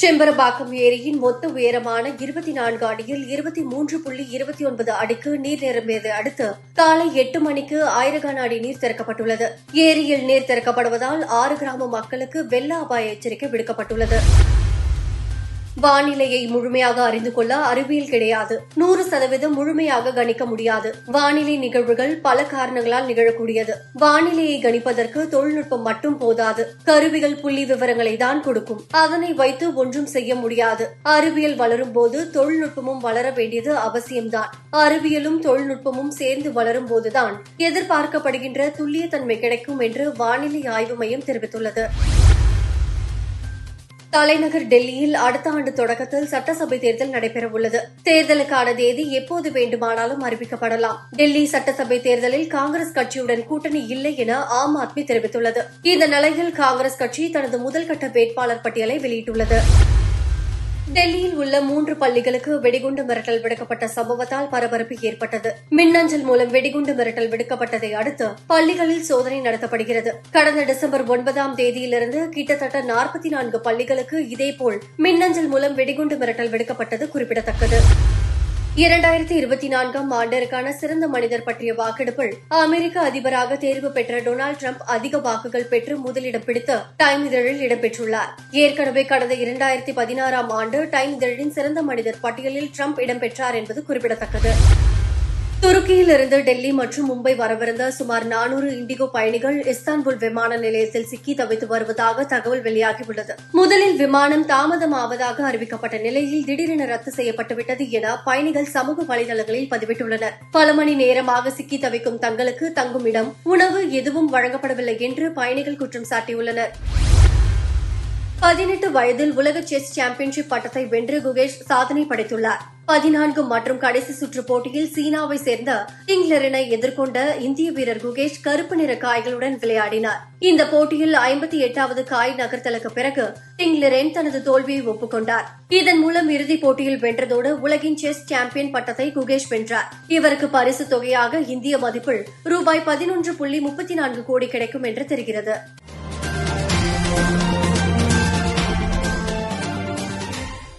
செம்பரபாக்கம் ஏரியின் மொத்த உயரமான இருபத்தி நான்கு அடியில் இருபத்தி மூன்று புள்ளி இருபத்தி ஒன்பது அடிக்கு நீர் நிரம்பியதை அடுத்து காலை எட்டு மணிக்கு ஆயிரகான அடி நீர் திறக்கப்பட்டுள்ளது. ஏரியில் நீர் திறக்கப்படுவதால் ஆறு கிராம மக்களுக்கு வெள்ள அபாய எச்சரிக்கை விடுக்கப்பட்டுள்ளது. வானிலையை முழுமையாக அறிந்து கொள்ள அறிவியல் கிடையாது. நூறு சதவீதம் முழுமையாக கணிக்க முடியாது. வானிலை நிகழ்வுகள் பல காரணங்களால் நிகழக்கூடியது. வானிலையை கணிப்பதற்கு தொழில்நுட்பம் மட்டும் போதாது. கருவிகள் புள்ளி விவரங்களை தான் கொடுக்கும். அதனை வைத்து ஒன்றும் செய்ய முடியாது. அறிவியல் வளரும் போது தொழில்நுட்பமும் வளர வேண்டியது அவசியம்தான். அறிவியலும் தொழில்நுட்பமும் சேர்ந்து வளரும் போதுதான் எதிர்பார்க்கப்படுகின்ற துல்லியத்தன்மை கிடைக்கும் என்று வானிலை ஆய்வு மையம் தெரிவித்துள்ளது. தலைநகர் டெல்லியில் அடுத்த ஆண்டு தொடக்கத்தில் சட்டசபை தேர்தல் நடைபெறவுள்ளது. தேர்தலுக்கான தேதி எப்போது வேண்டுமானாலும் அறிவிக்கப்படலாம். டெல்லி சட்டசபை தேர்தலில் காங்கிரஸ் கட்சியுடன் கூட்டணி இல்லை என ஆம் ஆத்மி தெரிவித்துள்ளது. இந்த நிலையில் காங்கிரஸ் கட்சி தனது முதல்கட்ட வேட்பாளர் பட்டியலை வெளியிட்டுள்ளது. டெல்லியில் உள்ள மூன்று பள்ளிகளுக்கு வெடிகுண்டு மிரட்டல் விடுக்கப்பட்ட சம்பவத்தால் பரபரப்பு ஏற்பட்டது. மின்னஞ்சல் மூலம் வெடிகுண்டு மிரட்டல் விடுக்கப்பட்டதை அடுத்து பள்ளிகளில் சோதனை நடத்தப்படுகிறது. கடந்த டிசம்பர் ஒன்பதாம் தேதியிலிருந்து கிட்டத்தட்ட நாற்பத்தி நான்கு பள்ளிகளுக்கு இதேபோல் மின்னஞ்சல் மூலம் வெடிகுண்டு மிரட்டல் விடுக்கப்பட்டது குறிப்பிடத்தக்கது. இரண்டாயிரத்தி இருபத்தி நான்காம் ஆண்டிற்கான சிறந்த மனிதர் பற்றிய வாக்கெடுப்பில் அமெரிக்க அதிபராக தேர்வு பெற்ற டொனால்டு டிரம்ப் அதிக வாக்குகள் பெற்று முதலிடம் பிடித்து டைம் இதழில் இடம்பெற்றுள்ளார். ஏற்கனவே கடந்த இரண்டாயிரத்தி பதினாறாம் ஆண்டு டைம் இதழின் சிறந்த மனிதர் பட்டியலில் டிரம்ப் இடம்பெற்றார் என்பது குறிப்பிடத்தக்கது. துருக்கியிலிருந்து டெல்லி மற்றும் மும்பை வரவிருந்த சுமார் நானூறு இண்டிகோ பயணிகள் இஸ்தான்புல் விமான நிலையத்தில் சிக்கி தவித்து வருவதாக தகவல் வெளியாகியுள்ளது. முதலில் விமானம் தாமதமாவதாக அறிவிக்கப்பட்ட நிலையில் திடீரென ரத்து செய்யப்பட்டுவிட்டது என பயணிகள் சமூக வலைதளங்களில் பதிவிட்டுள்ளனர். பல மணி நேரமாக சிக்கி தவிக்கும் தங்களுக்கு தங்கும் இடம் உணவு எதுவும் வழங்கப்படவில்லை என்று பயணிகள் குற்றம் சாட்டியுள்ளனா் பதினெட்டு வயதில் உலக செஸ் சாம்பியன்ஷிப் பட்டத்தை வென்று குகேஷ் சாதனை படைத்துள்ளார். பதினான்கு மற்றும் கடைசி சுற்று போட்டியில் சீனாவை சேர்ந்த டிங்லரினை எதிர்கொண்ட இந்திய வீரர் குகேஷ் கருப்பு நிற காய்களுடன் விளையாடினார். இந்த போட்டியில் ஐம்பத்தி எட்டாவது காய் நகர்த்தலுக்கு பிறகு டிங்லரென் தனது தோல்வியை ஒப்புக்கொண்டார். இதன் மூலம் இறுதிப் போட்டியில் வென்றதோடு உலகின் செஸ் சாம்பியன் பட்டத்தை குகேஷ் வென்றார். இவருக்கு பரிசு தொகையாக இந்திய மதிப்பில் ரூபாய் பதினொன்று புள்ளி முப்பத்தி நான்கு கோடி கிடைக்கும் என்று தெரிகிறது.